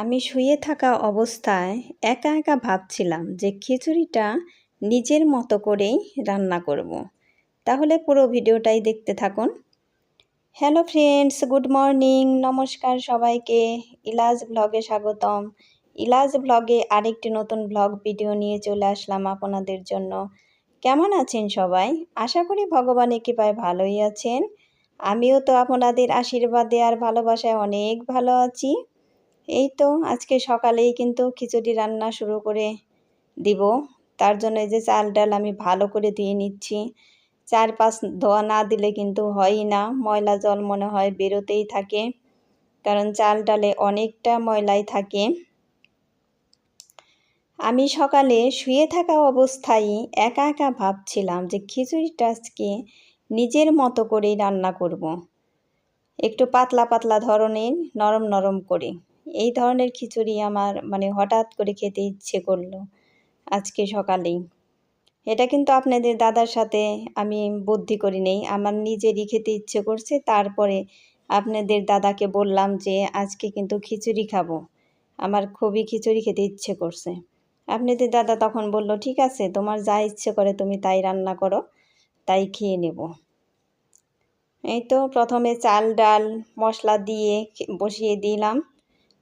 আমি শুয়ে থাকা অবস্থায় একা একা ভাবছিলাম যে খিচুড়িটা নিজের মতো করেই রান্না করব। তাহলে পুরো ভিডিওটাই দেখতে থাকুন। হ্যালো ফ্রেন্ডস, গুড মর্নিং, নমস্কার সবাইকে। ইলাজ ব্লগে স্বাগতম। ইলাজ ব্লগে আরেকটি নতুন ব্লগ ভিডিও নিয়ে চলে আসলাম আপনাদের জন্য। কেমন আছেন সবাই? আশা করি ভগবান কৃপায় ভালোই আছেন। আমিও তো আপনাদের আশীর্বাদে আর ভালোবাসায় অনেক ভালো আছি। এই তো আজকে সকালেই কিন্তু খিচুড়ি রান্না শুরু করে দিব। তার জন্য এই যে চাল ডাল আমি ভালো করে ধুয়ে নিচ্ছি। চার পাঁচ ধোয়া না দিলে কিন্তু হয়ই না। ময়লা জল মনে হয় বেরোতেই থাকে। কারণ চাল ডালে অনেকটা ময়লাই থাকে। আমি সকালে শুয়ে থাকা অবস্থায় একা একা ভাবছিলাম যে খিচুড়িটা আজকে নিজের মতো করেই রান্না করব। একটু পাতলা পাতলা ধরনের নরম নরম করে। এই ধরনের খিচুড়ি আমার মানে হঠাৎ করে খেতে ইচ্ছে করল আজকে সকালেই। এটা কিন্তু আপনাদের দাদার সাথে আমি বুদ্ধি করি নেই, আমার নিজেরই খেতে ইচ্ছে করছে, তারপরে আপনাদের দাদাকে বললাম যে আজকে কিন্তু খিচুড়ি খাব, আমার খুবই খিচুড়ি খেতে ইচ্ছে করছে। আপনাদের দাদা তখন বলল, ঠিক আছে, তোমার যা ইচ্ছে করে তুমি তাই রান্না করো, তাই খেয়ে নেব। এই তো প্রথমে চাল, ডাল, মশলা দিয়ে বসিয়ে দিলাম।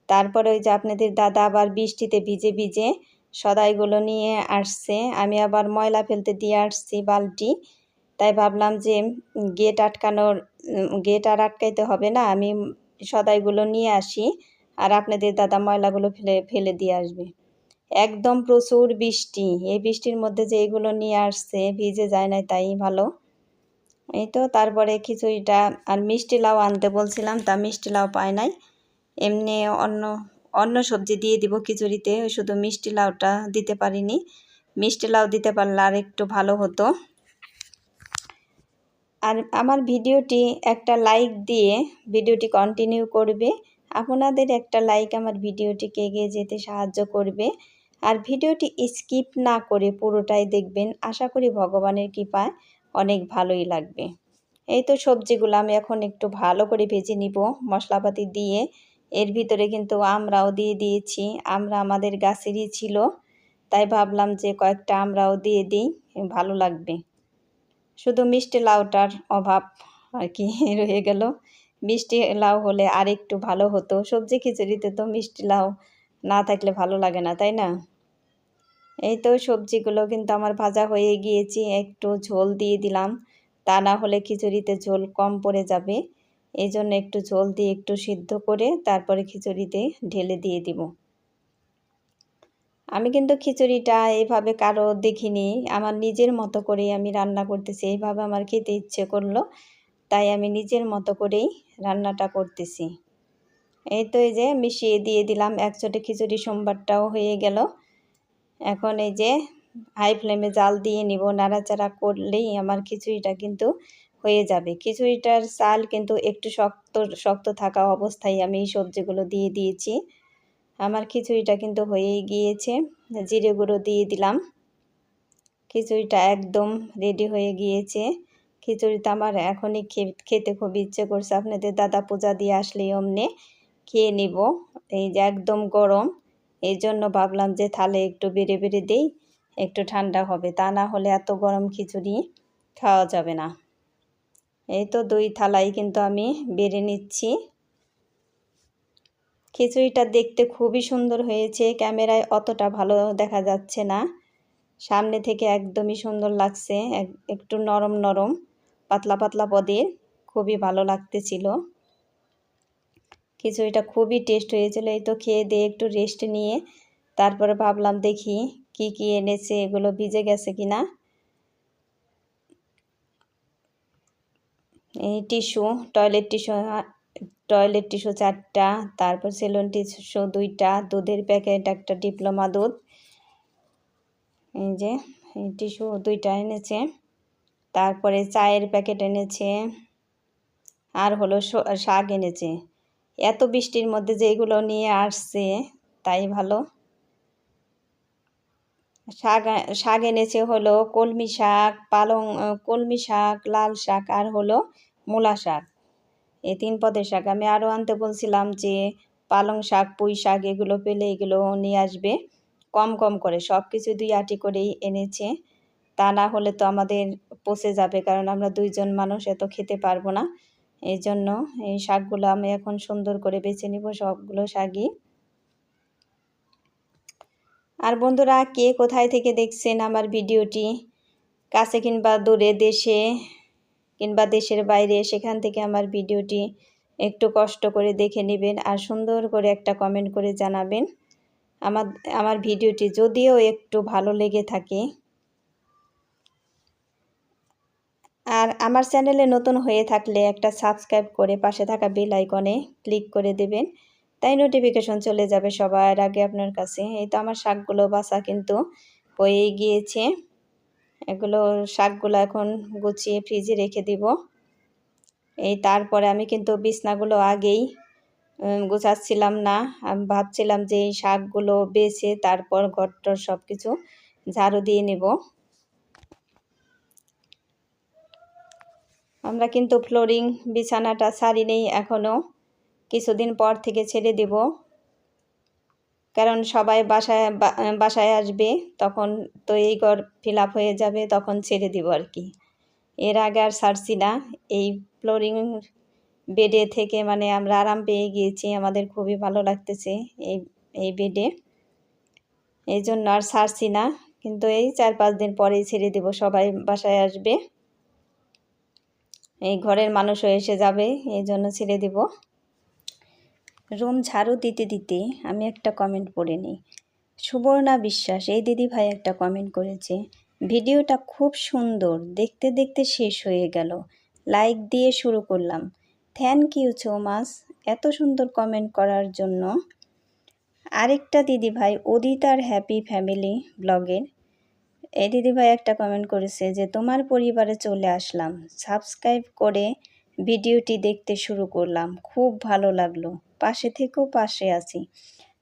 তারপরে ওই যে আপনাদের দাদা আবার বৃষ্টিতে ভিজে ভিজে সদাইগুলো নিয়ে আসছে। আমি আবার ময়লা ফেলতে দিয়ে আসছি বালতি। তাই ভাবলাম যে গেট আটকানোর গেট আর আটকাইতে হবে না, আমি সদাইগুলো নিয়ে আসি আর আপনাদের দাদা ময়লাগুলো ফেলে ফেলে দিয়ে আসবে। একদম প্রচুর বৃষ্টি, এই বৃষ্টির মধ্যে যে এগুলো নিয়ে আসছে, ভিজে যায় না তাই ভালো। এই তো তারপরে খিচুড়িটা আর মিষ্টি লাউ আনতে বলছিলাম, তা মিষ্টি লাউ পায় নাই। এমনি অন্য অন্য সবজি দিয়ে দিব খিচুড়িতে, শুধু মিষ্টি লাউটা দিতে পারিনি। মিষ্টি লাউ দিতে পারলে আর একটু ভালো হতো। আর আমার ভিডিওটি একটা লাইক দিয়ে ভিডিওটি কন্টিনিউ করবে। আপনাদের একটা লাইক আমার ভিডিওটিকে এগিয়ে যেতে সাহায্য করবে। আর ভিডিওটি স্কিপ না করে পুরোটাই দেখবেন। আশা করি ভগবানের কৃপায় অনেক ভালোই লাগবে। এই তো সবজিগুলো আমি এখন একটু ভালো করে ভেজে নিব। মশলাপাতি দিয়ে এর ভিতরে কিন্তু আমরাও দিয়ে দিয়েছি। আমরা আমাদের গাছেরই ছিল, তাই ভাবলাম যে কয়েকটা আমরাও দিয়ে দিই, ভালো লাগবে। শুধু মিষ্টি লাউটার অভাব আর কি রয়ে গেল। মিষ্টি লাউ হলে আর একটু ভালো হতো। সবজি খিচুড়িতে তো মিষ্টি লাউ না থাকলে ভালো লাগে না, তাই না? এই তো সবজিগুলো কিন্তু আমার ভাজা হয়ে গিয়েছি। একটু ঝোল দিয়ে দিলাম। তা না হলে খিচুড়িতে ঝোল কম পড়ে যাবে। এই জন্য একটু ঝোল দিয়ে একটু সিদ্ধ করে তারপরে খিচুড়িতে ঢেলে দিয়ে দিব। আমি কিন্তু খিচুড়িটা এইভাবে কারও দেখিনি। আমার নিজের মতো করেই আমি রান্না করতেছি। এইভাবে আমার খেতে ইচ্ছে করল, তাই আমি নিজের মতো করেই রান্নাটা করতেছি। এই তো এই যে মিশিয়ে দিয়ে দিলাম। একচোটে খিচুড়ি সোমবারটাও হয়ে গেল। এখন এই যে হাই ফ্লেমে জাল দিয়ে নিব। নাড়াচাড়া করলেই আমার খিচুড়িটা কিন্তু হয়ে যাবে। খিচুড়িটার চাল কিন্তু একটু শক্ত শক্ত থাকা অবস্থায় আমি এই সবজিগুলো দিয়ে দিয়েছি। আমার খিচুড়িটা কিন্তু হয়েই গিয়েছে। জিরে গুঁড়ো দিয়ে দিলাম। খিচুড়িটা একদম রেডি হয়ে গিয়েছে। খিচুড়িটা আমার এখনই খেতে খুব ইচ্ছে করছে। আপনাদের দাদা পূজা দিয়ে আসলেই অমনে খেয়ে নিব। এই যে একদম গরম। এই জন্য ভাবলাম যে থালে একটু বেড়ে বেড়ে দেই। একটু ঠান্ডা হবে। তা না হলে এত গরম খিচুড়ি খাওয়া যাবে না। এই তো দুই থালাই কিন্তু আমি বেড়ে নিচ্ছি। খিচুড়িটা দেখতে খুবই সুন্দর হয়েছে, ক্যামেরায় অতটা ভালো দেখা যাচ্ছে না। সামনে থেকে একদমই সুন্দর লাগছে একটু নরম নরম, পাতলা পাতলা পদের খুবই ভালো লাগতেছিল। খিচুড়িটা খুবই টেস্ট হয়েছিল, এই তো খেয়ে দিয়ে একটু রেস্ট নিয়ে তারপরে ভাবলাম দেখি কি কি এনেছে, এগুলো ভিজে গেছে কিনা। Tissue, toilet tissue toilet tissue চারটা, তারপর সেলুন টিস্যু দুইটা, দুধের প্যাকেট একটা ডিপ্লোমা দুধ। এই যে টিস্যু দুইটা এনেছে। তারপরে চায়ের প্যাকেট এনেছে। আর হলো শাক এনেছে। এত বৃষ্টির মধ্যে যেগুলো নিয়ে আসছে, তাই ভালো। শাক শাক এনেছে হলো কলমি শাক, পালং কলমি শাক, লাল শাক আর হলো মূলা শাক। এই তিন পদের শাক। আমি আরও আনতে বলছিলাম যে পালং শাক, পুঁই শাক এগুলো পেলে এগুলো নিয়ে আসবে। কম কম করে সব কিছু দুই আটি করেই এনেছে। তা না হলে তো আমাদের পচে যাবে কারণ আমরা দুইজন মানুষ, এত খেতে পারব না। এই জন্য এই শাকগুলো আমি এখন সুন্দর করে বেছে নিব সবগুলো শাকই। আর বন্ধুরা, কে কোথায় থেকে দেখছেন আমার ভিডিওটি? কাছে কিংবা দূরে দেশে কিংবা দেশের বাইরে, সেখান থেকে আমার ভিডিওটি একটু কষ্ট করে দেখে নেবেন আর সুন্দর করে একটা কমেন্ট করে জানাবেন। আমার আমার ভিডিওটি যদিও একটু ভালো লেগে থাকে। আর আমার চ্যানেলে নতুন হয়ে থাকলে একটা সাবস্ক্রাইব করে পাশে থাকা বেল আইকনে ক্লিক করে দেবেন। তাই নোটিফিকেশন চলে যাবে সবার আগে আপনার কাছে। এই তো আমার শাকগুলো বাসা কিন্তু হয়ে গিয়েছে। এগুলো শাকগুলো এখন গুছিয়ে ফ্রিজে রেখে দিব। এই তারপরে আমি কিন্তু বিছনাগুলো আগেই গোছাচ্ছিলাম না। আমি ভাবছিলাম যে এই শাকগুলো বেছে তারপর ঘরটর সব কিছু ঝাড়ু দিয়ে নেব। আমরা কিন্তু ফ্লোরিং বিছানাটা সারি নেই এখনও কিছুদিন পর থেকে ছেড়ে দেব। কারণ সবাই বাসায় বাসায় আসবে, তখন তো এই ঘর ফিল হয়ে যাবে, তখন ছেড়ে দিব আর কি। এর আগে আর ছাড়ছি না। এই ফ্লোরিং বেডে থেকে মানে আমরা আরাম পেয়ে গিয়েছি, আমাদের খুবই ভালো লাগতেছে এই এই বেডে। এই জন্য আর ছাড়ছি না, কিন্তু এই চার পাঁচ দিন পরেই ছেড়ে দেব, সবাই বাসায় আসবে। এই ঘরের মানুষও এসে যাবে, এই জন্য ছেড়ে দেব। রুম ঝাড়ু দিতে দিতে আমি একটা কমেন্ট পড়ে নিই। সুবর্ণা বিশ্বাস, এই দিদি ভাই একটা কমেন্ট করেছে, ভিডিওটা খুব সুন্দর, দেখতে দেখতে শেষ হয়ে গেল লাইক দিয়ে শুরু করলাম। থ্যাংক ইউ সো মাচ এত সুন্দর কমেন্ট করার জন্য। আরেকটা দিদি ভাই অদিতার হ্যাপি ফ্যামিলি ব্লগের এই দিদিভাই একটা কমেন্ট করেছে যে, তোমার পরিবারে চলে আসলাম সাবস্ক্রাইব করে ভিডিওটি দেখতে শুরু করলাম, খুব ভালো লাগল। পাশে থেকেও পাশে আছি।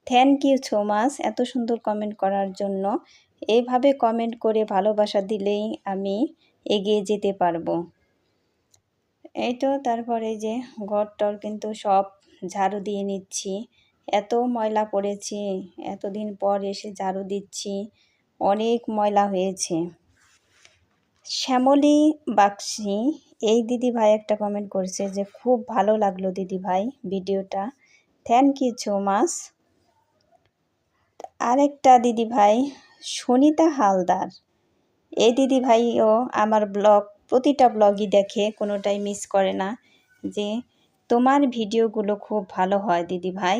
থ্যাংক ইউ সো মাচ এত সুন্দর কমেন্ট করার জন্য। এইভাবে কমেন্ট করে ভালোবাসা দিলেই আমি এগিয়ে যেতে পারব। এই তো তারপরে যে ঘরটর কিন্তু সব ঝাড়ু দিয়ে নিচ্ছি। এত ময়লা পড়েছে, এতদিন পর এসে ঝাড়ু দিচ্ছি। অনেক ময়লা হয়েছে। শ্যামলী বাক্সি এই দিদি ভাই একটা কমেন্ট করছে যে, খুব ভালো লাগল দিদি ভাই ভিডিওটা। থ্যাংক ইউ সো মাচ আরেকটা দিদি ভাই, সুনিতা হালদার। এই দিদি ভাইও আমার ব্লগ, প্রতিটা ব্লগই দেখে, কোনোটাই মিস করে না যে তোমার ভিডিওগুলো খুব ভালো হয় দিদি ভাই।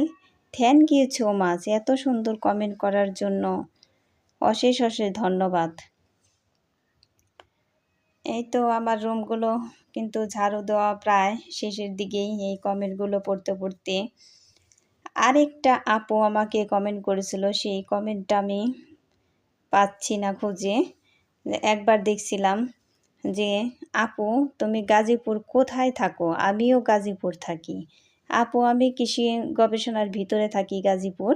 থ্যাংক ইউ সো মাচ এত সুন্দর কমেন্ট করার জন্য অশেষ অশেষ ধন্যবাদ। এই তো আমার রুমগুলো কিন্তু ঝাড়ু দেওয়া প্রায় শেষের দিকেই, এই কমেন্টগুলো পড়তে পড়তে। আরেকটা আপু আমাকে কমেন্ট করেছিল, সেই কমেন্টটা আমি পাচ্ছি না খুঁজে। একবার দেখছিলাম যে, আপু, তুমি গাজীপুর কোথায় থাকো? আমিও গাজীপুর থাকি। আপু, আমি কৃষি গবেষণার ভিতরে থাকি গাজীপুর,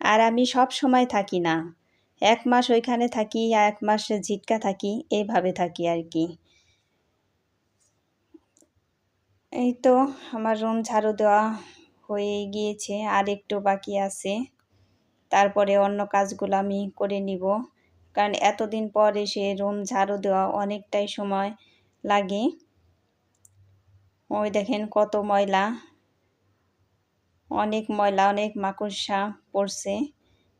আর আমি সব সময় থাকি না। এক মাস ওইখানে থাকি, আর এক মাস ঝিটকা থাকি এইভাবে থাকি আর কি। এই তো, আমার রুম ঝাড়ু দেওয়া হয়ে গিয়েছে আর একটু বাকি আছে। তারপরে অন্য কাজগুলো আমি করে নিব। কারণ এতদিন পর এসে রুম ঝাড়ু দেওয়া অনেকটাই সময় লাগে। ওই দেখেন কত ময়লা। অনেক ময়লা, অনেক মাকড়সা পড়ছে।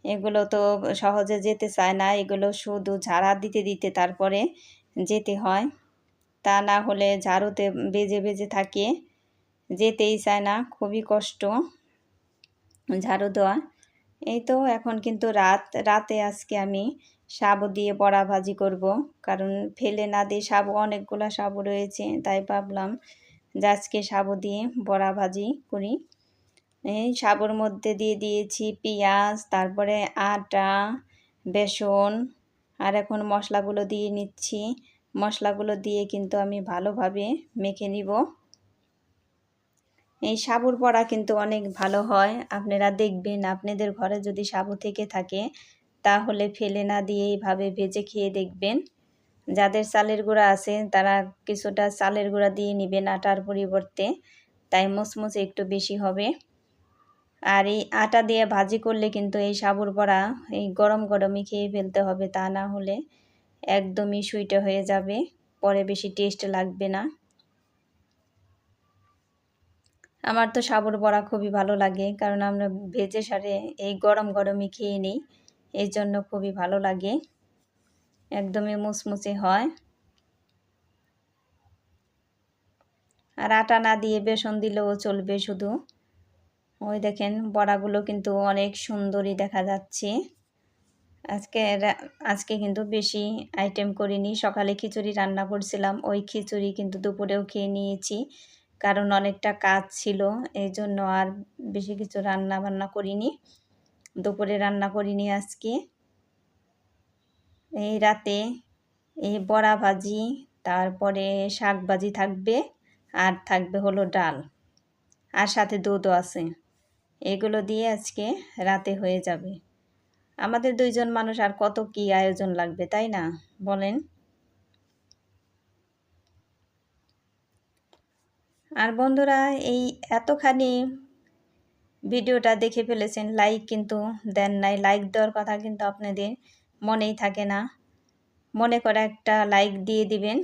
এগুলো তো সহজে যেতে চায় না। এগুলো শুধু ঝাড়া দিতে দিতে তারপরে যেতে হয়। তা না হলে ঝাড়ুতে বেজে বেজে থাকে। যেতেই চায় না, খুবই কষ্ট, ঝাড়ু দেওয়া। এই তো এখন কিন্তু রাত, রাতে আজকে আমি সাবু দিয়ে বড়া ভাজি করব, কারণ ফেলে না দিয়ে সাবু, অনেকগুলো সাবু রয়েছে, তাই ভাবলাম যে আজকে সাবু দিয়ে বড়া ভাজি করি। এই সাবুর মধ্যে দিয়ে দিয়েছি পেঁয়াজ, তারপরে আটা, বেসন, আর এখন মশলাগুলো দিয়ে নিচ্ছি। মশলাগুলো দিয়ে কিন্তু আমি ভালোভাবে মেখে নিব। এই সাবুর পড়া কিন্তু অনেক ভালো হয়। আপনারা দেখবেন, আপনাদের ঘরে যদি সাবু থেকে থাকে, তাহলে ফেলে না দিয়ে এইভাবে ভেজে খেয়ে দেখবেন। যাদের চালের গুঁড়া আছে, তারা কিছুটা চালের গুঁড়া দিয়ে নেবেন আটার পরিবর্তে। তাই মুচমুচে একটু বেশি হবে। আর এই আটা দিয়ে ভাজি করলে কিন্তু এই সাবুর বড়া এই গরম গরমই খেয়ে ফেলতে হবে। তা না হলে একদমই সুইটে হয়ে যাবে, পরে বেশি টেস্ট লাগবে না। আমার তো সাবুর বড়া খুবই ভালো লাগে, কারণ আমরা ভেজে সারে এই গরম গরমই খেয়ে নিই, এই জন্য খুবই ভালো লাগে। একদমই মুচমুচে হয়। আর আটা না দিয়ে বেসন দিলেও চলবে শুধু। ওই দেখেন বড়াগুলো কিন্তু অনেক সুন্দরই দেখা যাচ্ছে। আজকে আজকে কিন্তু বেশি আইটেম করিনি, সকালে খিচুড়ি রান্না করছিলাম, ওই খিচুড়ি কিন্তু দুপুরেও খেয়ে নিয়েছি। কারণ অনেকটা কাজ ছিল এই জন্য আর বেশি কিছু রান্না বান্না করিনি। দুপুরে রান্না করিনি আজকে। এই রাতে এই বড়া ভাজি, তারপরে শাক ভাজি থাকবে, আর থাকবে হলো ডাল। আর সাথে দুধও আছে। এগুলো দিয়ে আজকে রাতে হয়ে যাবে। আমাদের দুইজন মানুষ আর কত কি আয়োজন লাগবে, তাই না? বলেন। আর বন্ধুরা, এই এতখানি ভিডিওটা দেখে ফেলেছেন লাইক কিন্তু দেন নাই। লাইক দেওয়ার কথা কিন্তু আপনাদের মনেই থাকে না। মনে করে একটা লাইক দিয়ে দিবেন।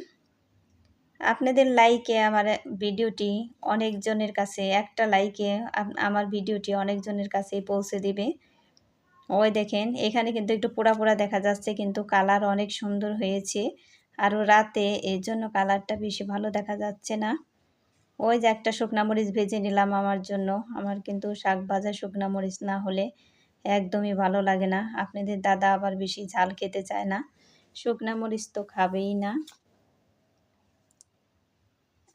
আপনাদের লাইকে আমার ভিডিওটি অনেকজনের কাছে, একটা লাইকে আমার ভিডিওটি অনেকজনের কাছে পৌঁছে দিবে। ওই দেখেন, এখানে কিন্তু একটু পোড়া পোড়া দেখা যাচ্ছে, কিন্তু কালার অনেক সুন্দর হয়েছে। আরও রাতে এর জন্য কালারটা বেশি ভালো দেখা যাচ্ছে না। ওই যে একটা শুকনা মরিচ ভেজে নিলাম আমার জন্য। আমার কিন্তু শাক ভাজা শুকনা মরিচ না হলে একদমই ভালো লাগে না। আপনাদের দাদা আবার বেশি ঝাল খেতে চায় না। শুকনা মরিচ তো খাবেই না।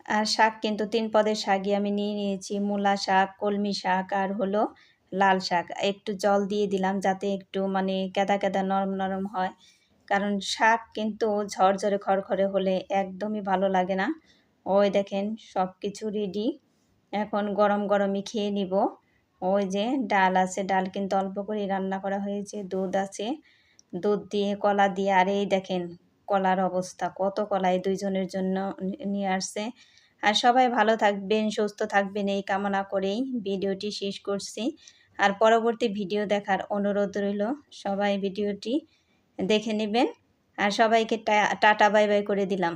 আর শাক কিন্তু তিন পদের শাকই আমি নিয়ে নিয়েছি। মূলা শাক, কলমি শাক আর হলো লাল শাক। একটু জল দিয়ে দিলাম যাতে একটু মানে কেদা কেদা নরম নরম হয়। কারণ শাক কিন্তু ঝরঝরে খড়খড়ে হলে একদমই ভালো লাগে না। ওই দেখেন সব কিছু রেডি এখন গরম গরমই খেয়ে নিব। ওই যে ডাল আছে, ডাল কিন্তু অল্প করে রান্না করা হয়েছে, দুধ আছে। দুধ দিয়ে, কলা দিয়ে, আর এই দেখেন কলার অবস্থা, কত কলা এই দুইজনের জন্য নিয়ে আসছে। আর সবাই ভালো থাকবেন, সুস্থ থাকবেন, এই কামনা করেই ভিডিওটি শেষ করছি। আর পরবর্তী ভিডিও দেখার অনুরোধ রইল, সবাই ভিডিওটি দেখে নেবেন। আর সবাইকে টাটা, বাই বাই করে দিলাম।